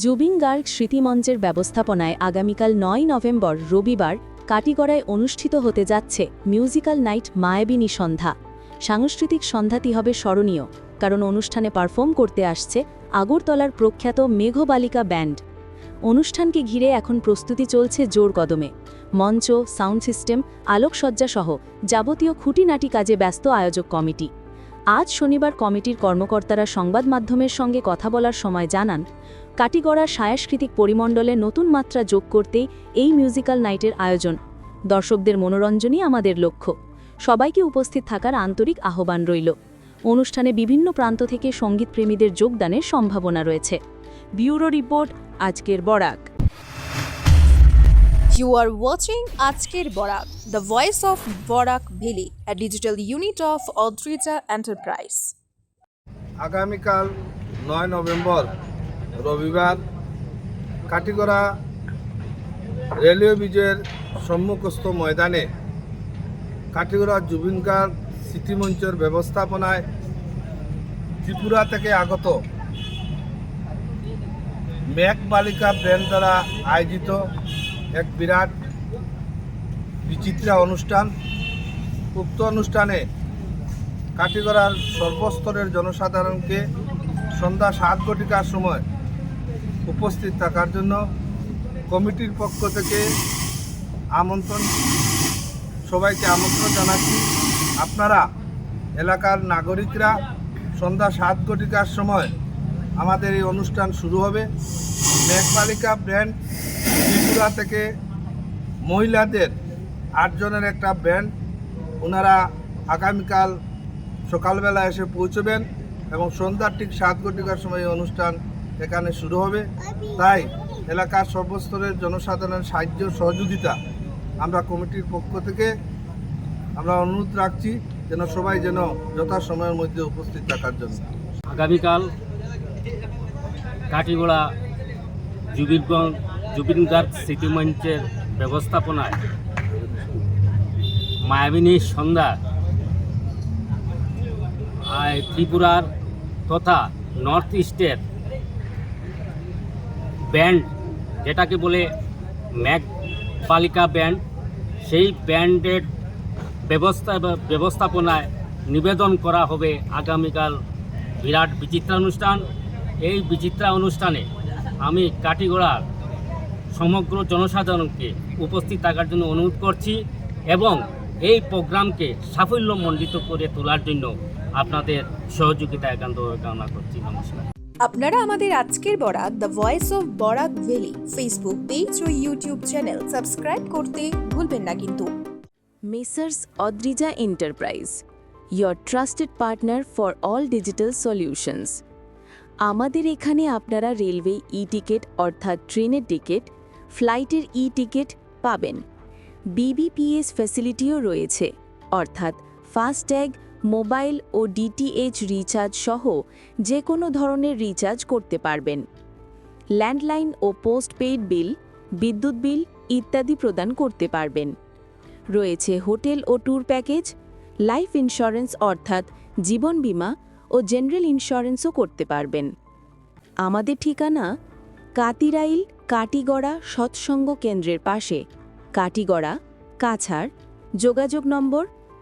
জুবিন গার্গ স্মৃতিমঞ্চের ব্যবস্থাপনায় আগামীকাল নয় নভেম্বর রবিবার কাটিগড়ায় অনুষ্ঠিত হতে যাচ্ছে মিউজিক্যাল নাইট মায়াবিনী সন্ধ্যা। সাংস্কৃতিক সন্ধ্যাটি হবে স্মরণীয়, কারণ অনুষ্ঠানে পারফর্ম করতে আসছে আগরতলার প্রখ্যাত মেঘবালিকা ব্যান্ড। অনুষ্ঠানকে ঘিরে এখন প্রস্তুতি চলছে জোর কদমে। মঞ্চ, সাউন্ড সিস্টেম আলোকসজ্জাসহ যাবতীয় খুঁটিনাটি কাজে ব্যস্ত আয়োজক কমিটি। আজ শনিবার কমিটির কর্মকর্তারা সংবাদ মাধ্যমের সঙ্গে কথা বলার সময় জানান কাটিগড়ার সাংস্কৃতিক পরিমণ্ডলে নতুন মাত্রা যোগ করতেই এই মিউজিক্যাল নাইটের আয়োজন। দর্শকদের মনোরঞ্জনই আমাদের লক্ষ্য। সবাইকে উপস্থিত থাকার আন্তরিক আহ্বান রইল। অনুষ্ঠানে বিভিন্ন প্রান্ত থেকে সঙ্গীতপ্রেমীদের যোগদানের সম্ভাবনা রয়েছে। ব্যুরো রিপোর্ট আজকের Barak. You are watching Ajker Borak, the voice of Borak Bhili, a digital unit of Odrija Enterprise. আগামীকাল নয় নভেম্বর রবিবার কাটিগড়া রেলওয়ে ব্রিজের সম্মুখস্থ ময়দানে কাটিগড়া জুবিন গার্গ স্মৃতি মঞ্চের ব্যবস্থাপনায় ত্রিপুরা থেকে আগত ম্যাক বালিকা ব্র্যান্ড দ্বারা আয়োজিত এক বিরাট বিচিত্রা অনুষ্ঠান। উক্ত অনুষ্ঠানে কাটিগড়ার সর্বস্তরের জনসাধারণকে সন্ধ্যা সাত ঘটিকার সময় উপস্থিত থাকার জন্য কমিটির পক্ষ থেকে আমন্ত্রণ, সবাইকে আমন্ত্রণ জানাচ্ছি। আপনারা, এলাকার নাগরিকরা, সন্ধ্যা সাত ঘটিকার সময় আমাদের এই অনুষ্ঠান শুরু হবে। মেঘবালিকা ব্র্যান্ড ত্রিপুরা থেকে মহিলাদের আটজনের একটা ব্যান্ড, ওনারা আগামীকাল সকালবেলা এসে পৌঁছবেন এবং সন্ধ্যার ঠিক সাত ঘটিকার সময় এই অনুষ্ঠান এখানে শুরু হবে। তাই এলাকার সর্বস্তরের জনসাধারণের সাহায্য সহযোগিতা আমরা কমিটির পক্ষ থেকে আমরা অনুরোধ রাখছি যেন সবাই যেন যথাসময়ের মধ্যে উপস্থিত থাকার জন্য। আগামীকাল কাটিগোড়া জুবিনগঞ্জ জুবিন গার্গ স্মৃতি মঞ্চের ব্যবস্থাপনায় মায়াবিনী সন্ধ্যা আয় ত্রিপুরার তথা নর্থ ইস্টের ব্যান্ড, যেটাকে বলে ম্যাক বালিকা ব্যান্ড, সেই ব্যান্ডের ব্যবস্থা ব্যবস্থাপনায় নিবেদন করা হবে আগামীকাল বিরাট বিচিত্রা অনুষ্ঠান এই বিচিত্রা অনুষ্ঠানে আমি কাটিগড়ার সমগ্র জনসাধারণকে উপস্থিত থাকার জন্য অনুরোধ করছি এবং এই প্রোগ্রামকে সাফল্যমণ্ডিত করে তোলার জন্য আপনাদের সহযোগিতা একান্ত কামনা করছি। নমস্কার। আপনারা আমাদের আজকের Barak the voice of Barak valley Facebook page O YouTube channel subscribe করতে ভুলবেন না কিন্তু। Messrs Adrija enterprise your trusted partner for all digital solutions আমাদের এখানে আপনারা রেলওয়ে ই টিকিট অর্থাৎ ট্রেনের টিকিট ফ্লাইটের ই টিকিট পাবেন বিবিপিএস ফ্যাসিলিটিও রয়েছে, অর্থাৎ ফাস্ট্যাগ মোবাইল ও ডিটিএইচ রিচার্জ সহ যে কোনো ধরনের রিচার্জ করতে পারবেন। ল্যান্ডলাইন ও পোস্টপেইড বিল, বিদ্যুৎ বিল ইত্যাদি প্রদান করতে পারবেন। রয়েছে হোটেল ও ট্যুর প্যাকেজ, লাইফ ইন্স্যুরেন্স অর্থাৎ জীবন বীমা ও জেনারেল ইন্স্যুরেন্সও করতে পারবেন। আমাদের ঠিকানা কাতিরাইল, কাটিগড়া সৎসঙ্গ কেন্দ্রের পাশে। কাটিগড়া, কাছাড়। যোগাযোগ নম্বর